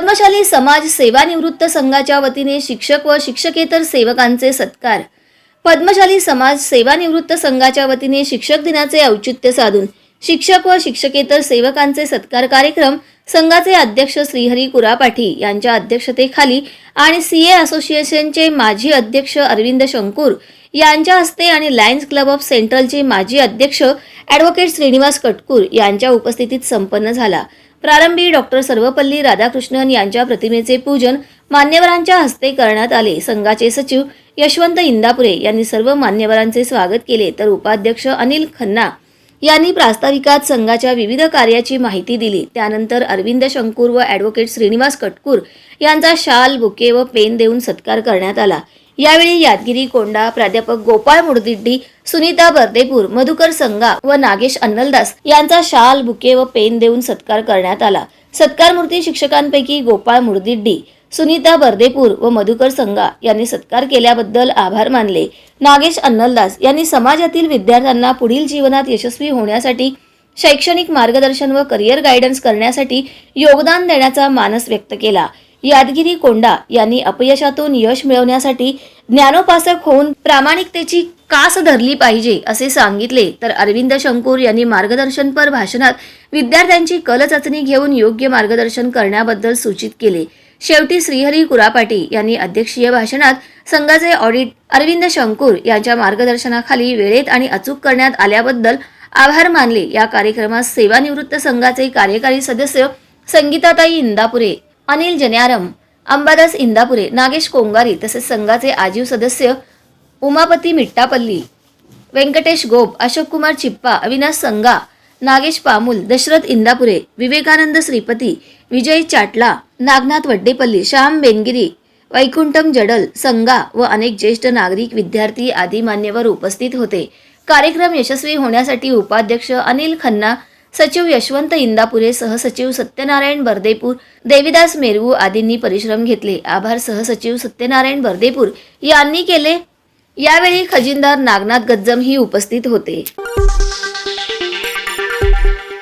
पद्मशाली समाज सेवानिवृत्त संघाच्या वतीने शिक्षक व शिक्षकेतर सेवकांचे सत्कार. पद्मशाली समाज सेवानिवृत्त संघाच्या वतीने शिक्षक दिनाचे औचित्य साधून शिक्षक व शिक्षकेतर सेवकांचे सत्कार कार्यक्रम संघाचे अध्यक्ष श्रीहरी कुरापाठी यांच्या अध्यक्षतेखाली आणि सी ए असोसिएशनचे माजी अध्यक्ष अरविंद शंकूर यांच्या हस्ते आणि लायन्स क्लब ऑफ सेंट्रलचे माजी अध्यक्ष ॲडव्होकेट श्रीनिवास कटकूर यांच्या उपस्थितीत संपन्न झाला. प्रारंभी डॉक्टर सर्वपल्ली राधाकृष्णन यांच्या प्रतिमेचे पूजन मान्यवरांच्या हस्ते करण्यात आले. संघाचे सचिव यशवंत इंदापुरे यांनी सर्व मान्यवरांचे स्वागत केले. तर उपाध्यक्ष अनिल खन्ना यांनी प्रास्ताविकात संघाच्या विविध कार्याची माहिती दिली. त्यानंतर अरविंद शंकूर व ॲडव्होकेट श्रीनिवास कटकूर यांचा शाल बुके व पेन देऊन सत्कार करण्यात आला. यावेळी यादगिरी कोंडा प्राध्यापक गोपाळ मुडदिड्डी सुनीता बर्देपूर मधुकर संगा व नागेश अन्नलदास यांचा शाल बुके व पेन देऊन सत्कार करण्यात आला. सत्कारमूर्ती शिक्षकांपैकी गोपाळ मुडदिड्डी सुनीता बर्देपूर व मधुकर संगा यांनी सत्कार केल्याबद्दल आभार मानले. नागेश अन्नलदास यांनी समाजातील विद्यार्थ्यांना पुढील जीवनात यशस्वी होण्यासाठी शैक्षणिक मार्गदर्शन व करिअर गायडन्स करण्यासाठी योगदान देण्याचा मानस व्यक्त केला. यादगिरी कोंडा यांनी अपयशातून यश मिळवण्यासाठी ज्ञानोपासक होऊन प्रामाणिकतेची कास धरली पाहिजे असे सांगितले. तर अरविंद शंकूर यांनी मार्गदर्शनपर भाषणात विद्यार्थ्यांची कल चाचणी घेऊन योग्य मार्गदर्शन करण्याबद्दल सूचित केले. शेवटी श्रीहरी कुरापाटी यांनी अध्यक्षीय भाषणात संघाचे ऑडिट अरविंद शंकूर यांच्या मार्गदर्शनाखाली वेळेत आणि अचूक करण्यात आल्याबद्दल आभार मानले. या कार्यक्रमात सेवानिवृत्त संघाचे कार्यकारी सदस्य संगीताताई इंदापुरे अनिल जन्यारम अंबादास इंदापुरे नागेश कोंगारी तसेच संघाचे आजीव सदस्य उमापती मिट्टापल्ली व्यंकटेश गोप अशोक कुमार चिप्पा अविनाश संगा नागेश पामुल दशरथ इंदापुरे विवेकानंद श्रीपती विजय चाटला नागनाथ वड्डेपल्ली श्याम बेनगिरी वैकुंठम जडल संगा व अनेक ज्येष्ठ नागरिक विद्यार्थी आदी मान्यवर उपस्थित होते. कार्यक्रम यशस्वी होण्यासाठी उपाध्यक्ष अनिल खन्ना सचिव यशवंत इंदापुरे सहसचिव सत्यनारायण बर्देपूर देविदास मेरवू आदींनी परिश्रम घेतले. आभार सहसचिव सत्यनारायण बर्देपूर यांनी केले. यावेळी खजिनदार नागनाथ गज्जम ही उपस्थित होते.